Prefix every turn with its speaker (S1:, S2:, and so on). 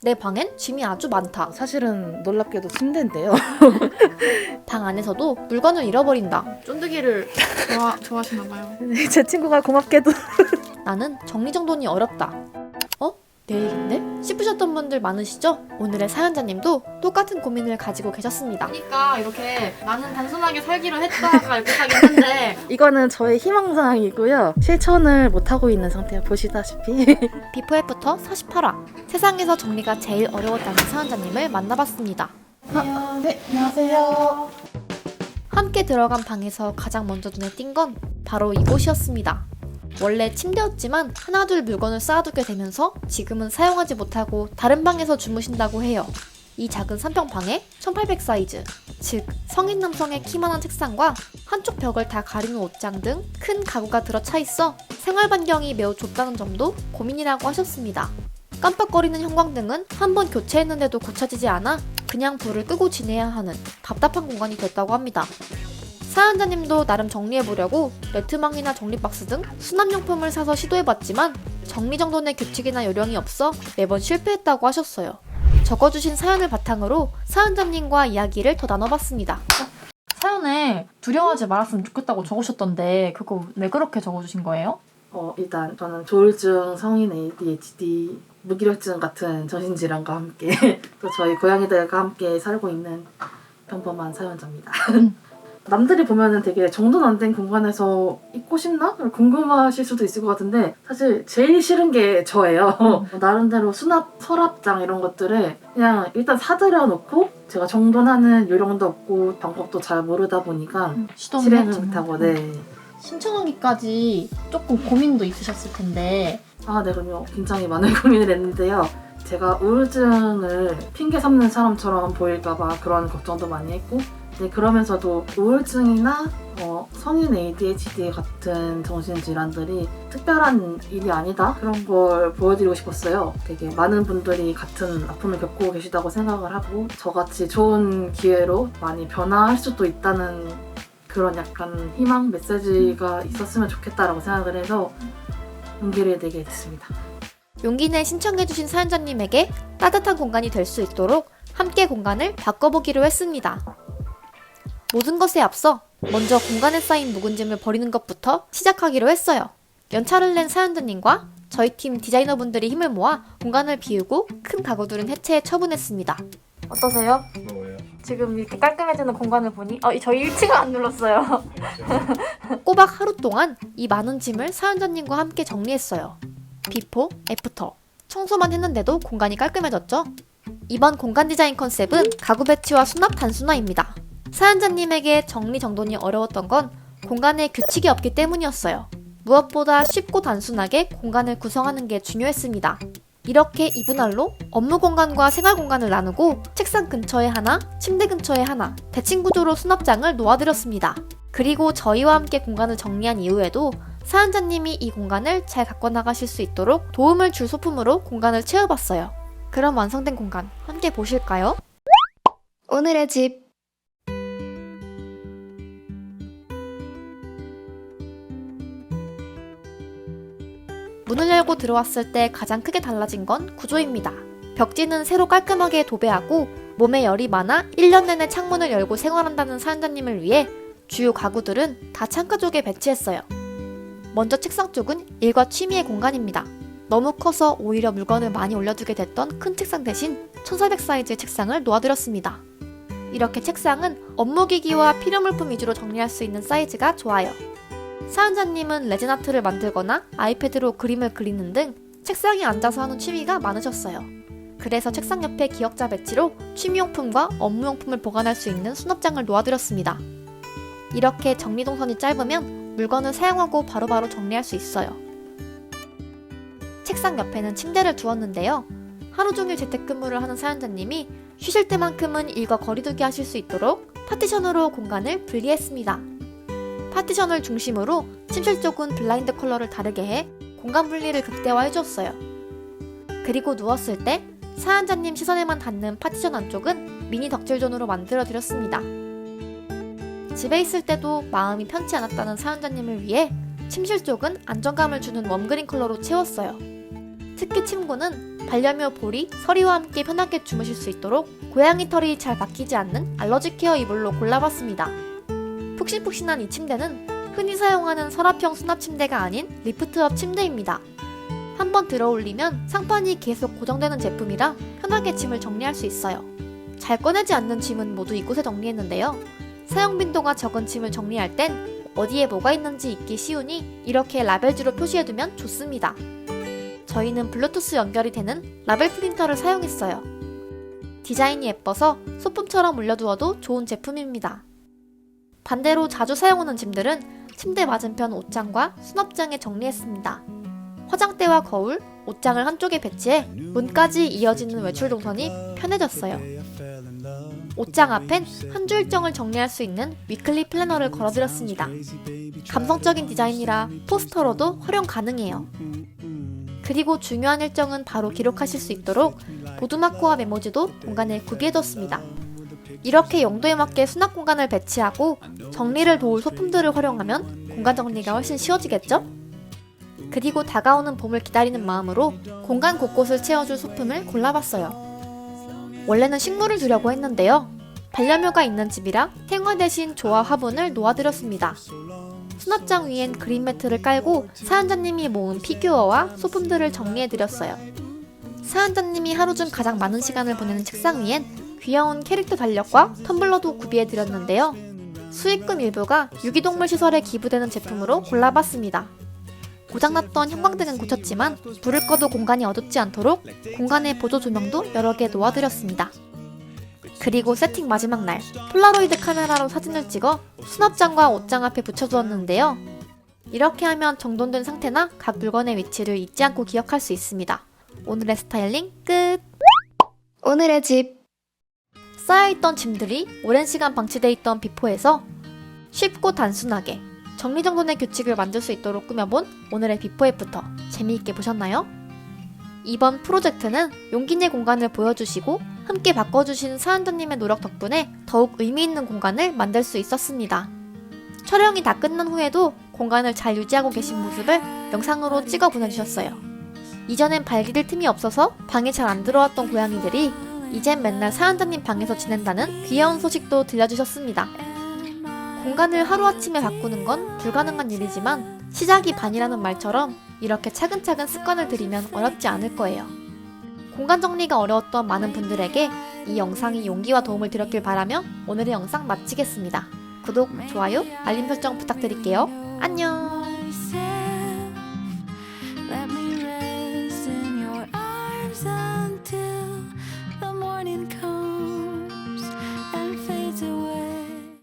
S1: 내 방엔 짐이 아주 많다.
S2: 사실은 놀랍게도 침대인데요.
S1: 방 안에서도 물건을 잃어버린다.
S3: 쫀득이를 좋아, 좋아하시나 봐요.
S2: 제 친구가 고맙게도
S1: 나는 정리정돈이 어렵다. 어? 내 얘긴데? 싶으셨던 분들 많으시죠? 오늘의 사연자님도 똑같은 고민을 가지고 계셨습니다.
S3: 그러니까 이렇게 나는 단순하게 살기로 했다가 이렇게 하긴 했는데
S2: 이거는 저의 희망사항이고요. 실천을 못하고 있는 상태야 보시다시피
S1: 비포 애프터 48화. 세상에서 정리가 제일 어려웠다는 사연자님을 만나봤습니다.
S2: 네 안녕하세요.
S1: 함께 들어간 방에서 가장 먼저 눈에 띈 건 바로 이곳이었습니다. 원래 침대였지만 하나둘 물건을 쌓아두게 되면서 지금은 사용하지 못하고 다른 방에서 주무신다고 해요. 이 작은 3평 방에 1800 사이즈, 즉 성인 남성의 키만한 책상과 한쪽 벽을 다 가리는 옷장 등 큰 가구가 들어차 있어 생활 반경이 매우 좁다는 점도 고민이라고 하셨습니다. 깜빡거리는 형광등은 한 번 교체했는데도 고쳐지지 않아 그냥 불을 끄고 지내야 하는 답답한 공간이 됐다고 합니다. 사연자님도 나름 정리해보려고 레트망이나 정리박스 등 수납용품을 사서 시도해봤지만 정리정돈의 규칙이나 요령이 없어 매번 실패했다고 하셨어요. 적어주신 사연을 바탕으로 사연자님과 이야기를 더 나눠봤습니다.
S3: 사연에 두려워하지 말았으면 좋겠다고 적으셨던데 그거 왜 그렇게 적어주신 거예요?
S2: 어, 일단 저는 조울증, 성인 ADHD, 무기력증 같은 정신질환과 함께 또 저희 고양이들과 함께 살고 있는 평범한 사연자입니다. 남들이 보면은 되게 정돈 안 된 공간에서 있고 싶나? 궁금하실 수도 있을 것 같은데 사실 제일 싫은 게 저예요. 나름대로 수납 서랍장 이런 것들을 그냥 일단 사들여 놓고 제가 정돈하는 요령도 없고 방법도 잘 모르다 보니까 실행을 못하고 네.
S3: 신청하기까지 조금 고민도 있으셨을 텐데
S2: 아, 네, 그럼요. 굉장히 많은 고민을 했는데요. 제가 우울증을 핑계 삼는 사람처럼 보일까봐 그런 걱정도 많이 했고, 네, 그러면서도 우울증이나 어, 성인 ADHD 같은 정신질환들이 특별한 일이 아니다? 그런 걸 보여드리고 싶었어요. 되게 많은 분들이 같은 아픔을 겪고 계시다고 생각을 하고, 저같이 좋은 기회로 많이 변화할 수도 있다는 그런 약간 희망 메시지가 있었으면 좋겠다라고 생각을 해서 용기를 내게 됐습니다.
S1: 용기 내 신청해주신 사연자님에게 따뜻한 공간이 될 수 있도록 함께 공간을 바꿔보기로 했습니다. 모든 것에 앞서 먼저 공간에 쌓인 묵은 짐을 버리는 것부터 시작하기로 했어요. 연차를 낸 사연자님과 저희 팀 디자이너분들이 힘을 모아 공간을 비우고 큰 가구들은 해체해 처분했습니다. 어떠세요?
S4: 뭐예요?
S1: 지금 이렇게 깔끔해지는 공간을 보니 어, 저희 1층을 안 눌렀어요. 꼬박 하루 동안 이 많은 짐을 사연자님과 함께 정리했어요. 비포, 애프터. 청소만 했는데도 공간이 깔끔해졌죠? 이번 공간 디자인 컨셉은 가구 배치와 수납 단순화입니다. 사연자님에게 정리정돈이 어려웠던 건 공간에 규칙이 없기 때문이었어요. 무엇보다 쉽고 단순하게 공간을 구성하는 게 중요했습니다. 이렇게 이분할로 업무 공간과 생활 공간을 나누고 책상 근처에 하나, 침대 근처에 하나, 대칭 구조로 수납장을 놓아드렸습니다. 그리고 저희와 함께 공간을 정리한 이후에도 사연자님이 이 공간을 잘 갖고 나가실 수 있도록 도움을 줄 소품으로 공간을 채워봤어요. 그럼 완성된 공간 함께 보실까요? 오늘의 집 문을 열고 들어왔을 때 가장 크게 달라진 건 구조입니다. 벽지는 새로 깔끔하게 도배하고 몸에 열이 많아 1년 내내 창문을 열고 생활한다는 사연자님을 위해 주요 가구들은 다 창가 쪽에 배치했어요. 먼저 책상 쪽은 일과 취미의 공간입니다. 너무 커서 오히려 물건을 많이 올려두게 됐던 큰 책상 대신 1400 사이즈의 책상을 놓아드렸습니다. 이렇게 책상은 업무기기와 필요물품 위주로 정리할 수 있는 사이즈가 좋아요. 사연자님은 레진 아트를 만들거나 아이패드로 그림을 그리는 등 책상에 앉아서 하는 취미가 많으셨어요. 그래서 책상 옆에 기역자 배치로 취미용품과 업무용품을 보관할 수 있는 수납장을 놓아드렸습니다. 이렇게 정리동선이 짧으면 물건을 사용하고 바로 바로 정리할 수 있어요. 책상 옆에는 침대를 두었는데요. 하루 종일 재택근무를 하는 사연자님이 쉬실 때만큼은 일과 거리두기 하실 수 있도록 파티션으로 공간을 분리했습니다. 파티션을 중심으로 침실 쪽은 블라인드 컬러를 다르게 해 공간 분리를 극대화해줬어요. 그리고 누웠을 때 사연자님 시선에만 닿는 파티션 안쪽은 미니 덕질존으로 만들어 드렸습니다. 집에 있을 때도 마음이 편치 않았다는 사연자님을 위해 침실 쪽은 안정감을 주는 웜그린 컬러로 채웠어요. 특히 침구는 반려묘 볼이 서리와 함께 편하게 주무실 수 있도록 고양이 털이 잘 박히지 않는 알러지 케어 이불로 골라봤습니다. 푹신푹신한 이 침대는 흔히 사용하는 서랍형 수납 침대가 아닌 리프트업 침대입니다. 한번 들어 올리면 상판이 계속 고정되는 제품이라 편하게 짐을 정리할 수 있어요. 잘 꺼내지 않는 짐은 모두 이곳에 정리했는데요. 사용 빈도가 적은 짐을 정리할 땐 어디에 뭐가 있는지 잊기 쉬우니 이렇게 라벨지로 표시해두면 좋습니다. 저희는 블루투스 연결이 되는 라벨 프린터를 사용했어요. 디자인이 예뻐서 소품처럼 올려두어도 좋은 제품입니다. 반대로 자주 사용하는 짐들은 침대 맞은편 옷장과 수납장에 정리했습니다. 화장대와 거울, 옷장을 한쪽에 배치해 문까지 이어지는 외출 동선이 편해졌어요. 옷장 앞엔 한 주 일정을 정리할 수 있는 위클리 플래너를 걸어드렸습니다. 감성적인 디자인이라 포스터로도 활용 가능해요. 그리고 중요한 일정은 바로 기록하실 수 있도록 보드마커와 메모지도 공간에 구비해뒀습니다. 이렇게 용도에 맞게 수납 공간을 배치하고 정리를 도울 소품들을 활용하면 공간 정리가 훨씬 쉬워지겠죠? 그리고 다가오는 봄을 기다리는 마음으로 공간 곳곳을 채워줄 소품을 골라봤어요. 원래는 식물을 두려고 했는데요. 반려묘가 있는 집이라 생화 대신 조화 화분을 놓아드렸습니다. 수납장 위엔 그린 매트를 깔고 사연자님이 모은 피규어와 소품들을 정리해드렸어요. 사연자님이 하루 중 가장 많은 시간을 보내는 책상 위엔 귀여운 캐릭터 달력과 텀블러도 구비해드렸는데요. 수익금 일부가 유기동물 시설에 기부되는 제품으로 골라봤습니다. 고장났던 형광등은 고쳤지만 불을 꺼도 공간이 어둡지 않도록 공간에 보조 조명도 여러 개 놓아드렸습니다. 그리고 세팅 마지막 날 폴라로이드 카메라로 사진을 찍어 수납장과 옷장 앞에 붙여두었는데요. 이렇게 하면 정돈된 상태나 각 물건의 위치를 잊지 않고 기억할 수 있습니다. 오늘의 스타일링 끝!
S4: 오늘의 집
S1: 쌓여있던 짐들이 오랜 시간 방치돼 있던 비포에서 쉽고 단순하게 정리정돈의 규칙을 만들 수 있도록 꾸며본 오늘의 비포 애프터 재미있게 보셨나요? 이번 프로젝트는 용기내 공간을 보여주시고 함께 바꿔주신 사연자님의 노력 덕분에 더욱 의미 있는 공간을 만들 수 있었습니다. 촬영이 다 끝난 후에도 공간을 잘 유지하고 계신 모습을 영상으로 찍어 보내주셨어요. 이전엔 발디딜 틈이 없어서 방에 잘 안 들어왔던 고양이들이 이젠 맨날 사연자님 방에서 지낸다는 귀여운 소식도 들려주셨습니다. 공간을 하루아침에 바꾸는 건 불가능한 일이지만 시작이 반이라는 말처럼 이렇게 차근차근 습관을 들이면 어렵지 않을 거예요. 공간 정리가 어려웠던 많은 분들에게 이 영상이 용기와 도움을 드렸길 바라며 오늘의 영상 마치겠습니다. 구독, 좋아요, 알림 설정 부탁드릴게요. 안녕!